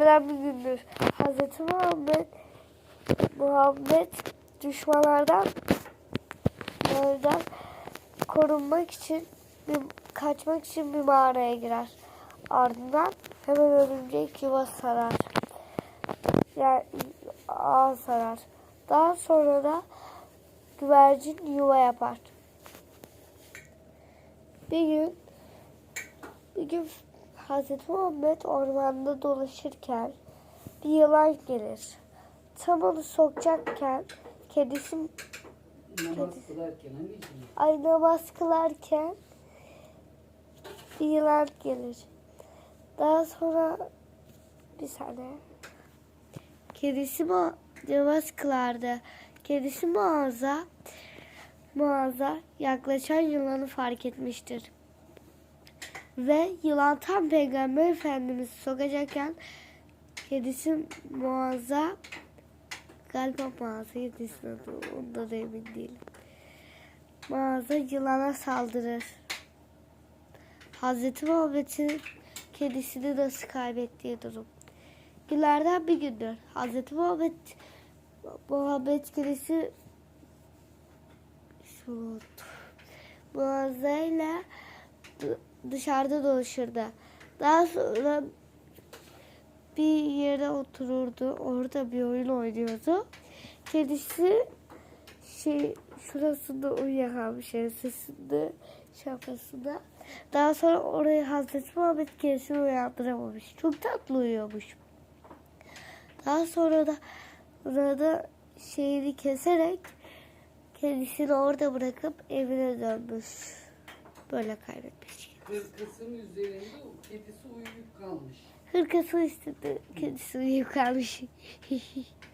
Günlerden bir gündür Hazreti Muhammed Muhammed düşmanlardan korunmak için kaçmak için bir mağaraya girer. Ardından hemen örümcek yuva sarar. Yani ağ sarar. Daha sonra da güvercin yuva yapar. Bir gün bir gün Hazreti Muhammed ormanda dolaşırken bir yılan gelir. Tam onu sokacakken kedisi Namaz kılarken anneciğim. ay namaz kılarken bir yılan gelir. Daha sonra bir saniye. Kedisi mi namaz kılardı. Kedisi mağaza mağaza yaklaşan yılanı fark etmiştir. Ve yılan tam peygamber efendimizi sokacakken kedisi mağaza galiba mağaza kedisinin adı ondan da emin değilim. Mağaza yılana saldırır. Hazreti Muhammed'in kedisini nasıl kaybettiği durum. Günlerden bir gündür. Hazreti Muhammed Muhammed kedisi şunu unuttum. Dışarıda dolaşırdı. Daha sonra bir yere otururdu. Orada bir oyun oynuyordu. Kedisi şey şurasında uyuyakalmış ensesinde şapkasında. Daha sonra oraya Hazreti Muhammed kendisini uyandıramamış. Çok tatlı uyuyormuş. Daha sonra da orada şeyini keserek kendisini orada bırakıp evine dönmüş. Böyle kaybetmiş. Hırkasının üzerinde kedisi uyuyup kalmış. Hırkası üstünde kendisi uyuyup kalmış.